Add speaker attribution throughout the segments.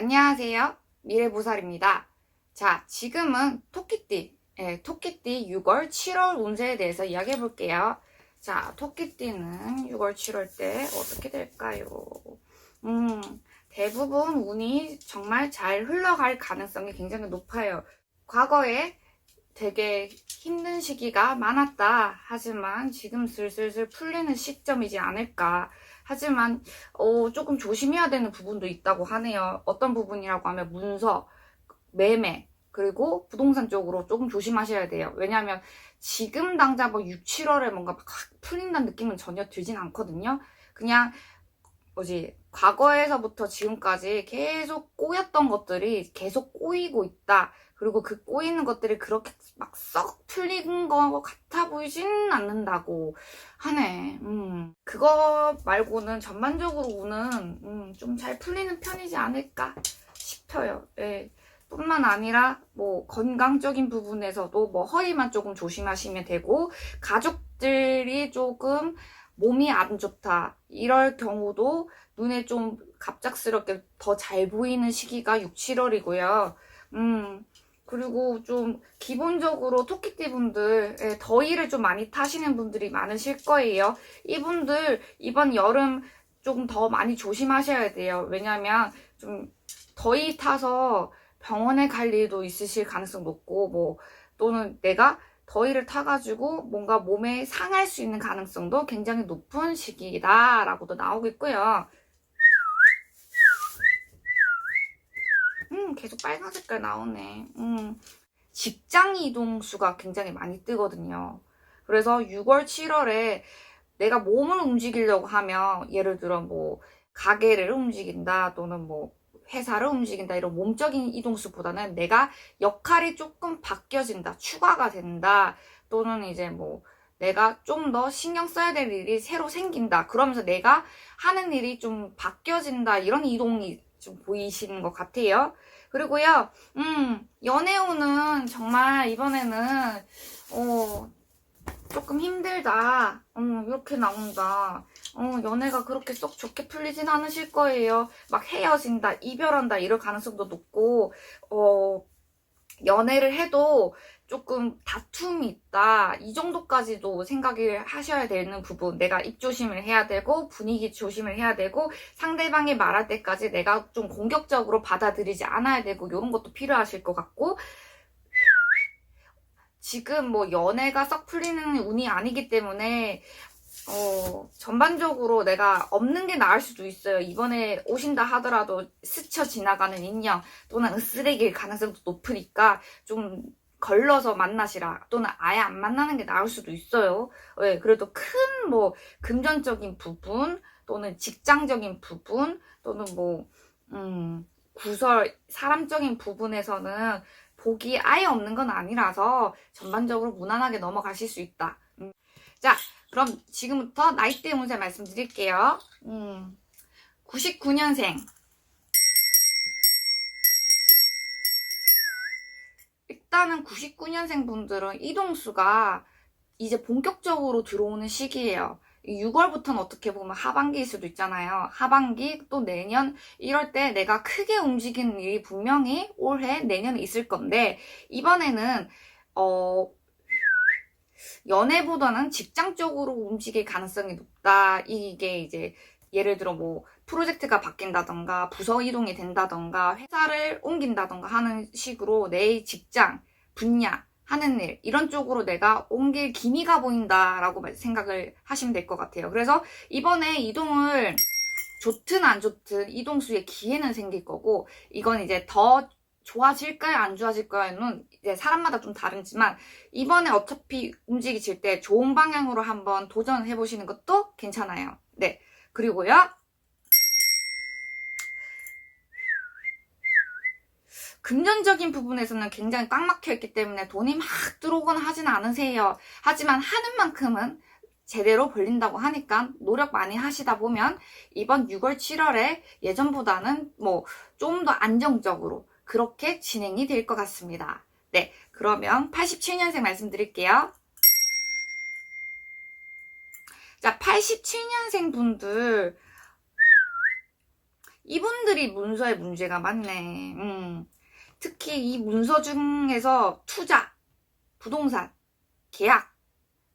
Speaker 1: 안녕하세요. 미래보살입니다. 자, 지금은 토끼띠, 예, 토끼띠 6월, 7월 운세에 대해서 이야기해 볼게요. 자, 토끼띠는 6월, 7월 때 어떻게 될까요? 음, 대부분 운이 정말 잘 흘러갈 가능성이 굉장히 높아요. 과거에 되게 힘든 시기가 많았다. 하지만 지금 슬슬슬 풀리는 시점이지 않을까. 하지만 어, 조금 조심해야 되는 부분도 있다고 하네요. 어떤 부분이라고 하면 문서, 매매, 그리고 부동산 쪽으로 조금 조심하셔야 돼요. 왜냐하면 지금 당장 뭐 6, 7월에 뭔가 확 풀린다는 느낌은 전혀 들진 않거든요. 그냥 뭐지 과거에서부터 지금까지 계속 꼬였던 것들이 계속 꼬이고 있다. 그리고 그 꼬이는 것들이 그렇게 막 썩 풀린 것 같아 보이진 않는다고 하네. 음. 그거 말고는 전반적으로 우는 음, 좀 잘 풀리는 편이지 않을까 싶어요. 예. 뿐만 아니라 뭐 건강적인 부분에서도 뭐 허리만 조금 조심하시면 되고 가족들이 조금 몸이 안 좋다 이럴 경우도 눈에 좀 갑작스럽게 더 잘 보이는 시기가 6, 7월이고요. 음, 그리고 좀 기본적으로 토끼띠 분들 예, 더위를 좀 많이 타시는 분들이 많으실 거예요. 이분들 이번 여름 조금 더 많이 조심하셔야 돼요. 왜냐면 좀 더위 타서 병원에 갈 일도 있으실 가능성 높고 뭐 또는 내가 더위를 타가지고 뭔가 몸에 상할 수 있는 가능성도 굉장히 높은 시기다라고도 나오고 있고요. 음, 계속 빨간 색깔 나오네. 음, 직장 이동 수가 굉장히 많이 뜨거든요. 그래서 6월, 7월에 내가 몸을 움직이려고 하면 예를 들어 뭐 가게를 움직인다 또는 뭐 회사를 움직인다. 이런 몸적인 이동수보다는 내가 역할이 조금 바뀌어진다. 추가가 된다. 또는 이제 뭐 내가 좀 더 신경 써야 될 일이 새로 생긴다. 그러면서 내가 하는 일이 좀 바뀌어진다. 이런 이동이 좀 보이시는 것 같아요. 그리고요 음 연애운은 정말 이번에는 어 조금 힘들다. 음 이렇게 나온다 어, 연애가 그렇게 썩 좋게 풀리진 않으실 거예요. 막 헤어진다, 이별한다 이럴 가능성도 높고, 어, 연애를 해도 조금 다툼이 있다. 이 정도까지도 생각을 하셔야 되는 부분. 내가 입조심을 해야 되고, 분위기 조심을 해야 되고, 상대방이 말할 때까지 내가 좀 공격적으로 받아들이지 않아야 되고, 이런 것도 필요하실 것 같고, 지금 뭐 연애가 썩 풀리는 운이 아니기 때문에 어, 전반적으로 내가 없는 게 나을 수도 있어요. 이번에 오신다 하더라도 스쳐 지나가는 인연 또는 쓰레기일 가능성도 높으니까 좀 걸러서 만나시라 또는 아예 안 만나는 게 나을 수도 있어요. 네, 그래도 큰 뭐 금전적인 부분 또는 직장적인 부분 또는 뭐 음, 구설 사람적인 부분에서는 복이 아예 없는 건 아니라서 전반적으로 무난하게 넘어가실 수 있다. 음. 자, 그럼 지금부터 나이대 운세 말씀드릴게요. 음, 99년생. 일단은 99년생 분들은 이동수가 이제 본격적으로 들어오는 시기예요. 6월부터는 어떻게 보면 하반기일 수도 있잖아요. 하반기 또 내년 이럴 때 내가 크게 움직이는 일이 분명히 올해 내년에 있을 건데 이번에는 어 연애보다는 직장 쪽으로 움직일 가능성이 높다. 이게 이제 예를 들어 뭐 프로젝트가 바뀐다던가 부서 이동이 된다던가 회사를 옮긴다던가 하는 식으로 내 직장 분야 하는 일 이런 쪽으로 내가 옮길 기미가 보인다라고 생각을 하시면 될 것 같아요. 그래서 이번에 이동을 좋든 안 좋든 이동수의 기회는 생길 거고 이건 이제 더 좋아질까요? 안 좋아질까요는 이제 사람마다 좀 다르지만 이번에 어차피 움직이실 때 좋은 방향으로 한번 도전해 보시는 것도 괜찮아요. 네. 그리고요. 금전적인 부분에서는 굉장히 꽉 막혀 있기 때문에 돈이 막 들어오거나 하지는 않으세요. 하지만 하는 만큼은 제대로 벌린다고 하니까 노력 많이 하시다 보면 이번 6월, 7월에 예전보다는 뭐 좀 더 안정적으로 그렇게 진행이 될 것 같습니다. 네, 그러면 87년생 말씀드릴게요. 자, 87년생 분들 이분들이 문서에 문제가 많네. 음. 특히 이 문서 중에서 투자, 부동산, 계약,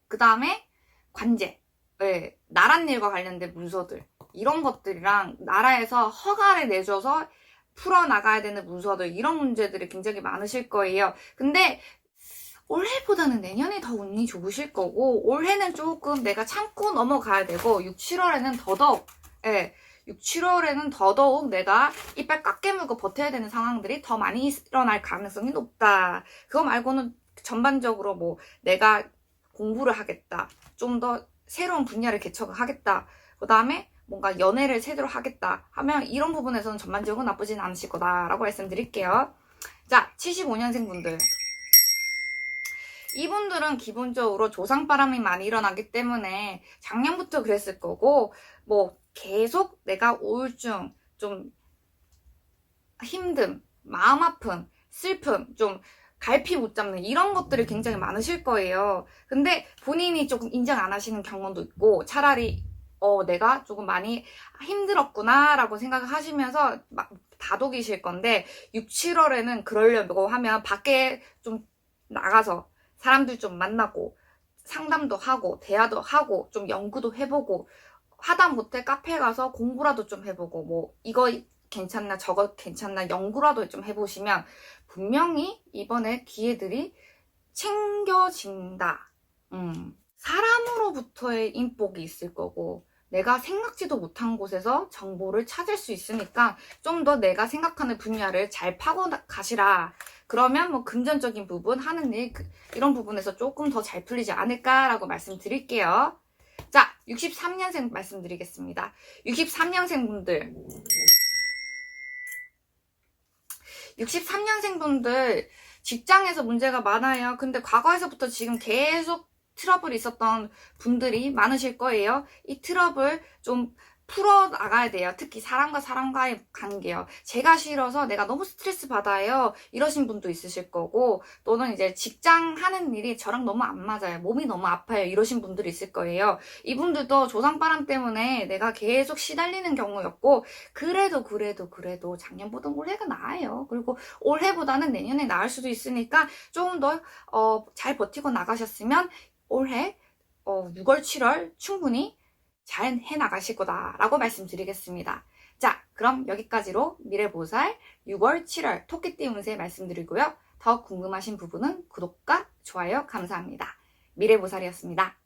Speaker 1: 그 다음에 관제, 예, 나란 일과 관련된 문서들 이런 것들이랑 나라에서 허가를 내줘서 풀어나가야 되는 문서들 이런 문제들이 굉장히 많으실 거예요. 근데 올해보다는 내년이 더 운이 좋으실 거고 올해는 조금 내가 참고 넘어가야 되고 6, 7월에는 더더욱 예, 6, 7월에는 더더욱 내가 이빨 꽉 깨물고 버텨야 되는 상황들이 더 많이 일어날 가능성이 높다. 그거 말고는 전반적으로 뭐 내가 공부를 하겠다. 좀 더 새로운 분야를 개척하겠다. 그 다음에 뭔가 연애를 제대로 하겠다 하면 이런 부분에서는 전반적으로 나쁘진 않으실 거다라고 말씀드릴게요. 자, 75년생 분들. 이분들은 기본적으로 조상바람이 많이 일어나기 때문에 작년부터 그랬을 거고, 뭐, 계속 내가 우울증, 좀 힘듦, 마음 아픔, 슬픔, 좀 갈피 못 잡는 이런 것들이 굉장히 많으실 거예요. 근데 본인이 조금 인정 안 하시는 경우도 있고, 차라리, 어, 내가 조금 많이 힘들었구나라고 생각을 하시면서 막 다독이실 건데, 6, 7월에는 그러려고 하면 밖에 좀 나가서 사람들 좀 만나고, 상담도 하고, 대화도 하고, 좀 연구도 해보고, 하다 못해 카페 가서 공부라도 좀 해보고, 뭐, 이거 괜찮나, 저거 괜찮나, 연구라도 좀 해보시면, 분명히 이번에 기회들이 챙겨진다. 음. 사람으로부터의 인복이 있을 거고, 내가 생각지도 못한 곳에서 정보를 찾을 수 있으니까 좀 더 내가 생각하는 분야를 잘 파고 나- 가시라. 그러면 뭐 금전적인 부분, 하는 일, 그- 이런 부분에서 조금 더 잘 풀리지 않을까라고 말씀드릴게요. 자, 63년생 말씀드리겠습니다. 63년생 분들. 63년생 분들 직장에서 문제가 많아요. 근데 과거에서부터 지금 계속 트러블이 있었던 분들이 많으실 거예요. 이 트러블 좀 풀어 나가야 돼요. 특히 사람과 사람과의 관계요. 제가 싫어서 내가 너무 스트레스 받아요. 이러신 분도 있으실 거고, 또는 이제 직장 하는 일이 저랑 너무 안 맞아요. 몸이 너무 아파요. 이러신 분들이 있을 거예요. 이분들도 조상바람 때문에 내가 계속 시달리는 경우였고, 그래도 그래도 그래도 작년보다 올해가 나아요. 그리고 올해보다는 내년에 나을 수도 있으니까 조금 더, 어, 잘 버티고 나가셨으면 올해, 어, 6월, 7월 충분히 잘 해나가실 거다라고 말씀드리겠습니다. 자, 그럼 여기까지로 미래보살 6월, 7월 토끼띠 운세 말씀드리고요. 더 궁금하신 부분은 구독과 좋아요 감사합니다. 미래보살이었습니다.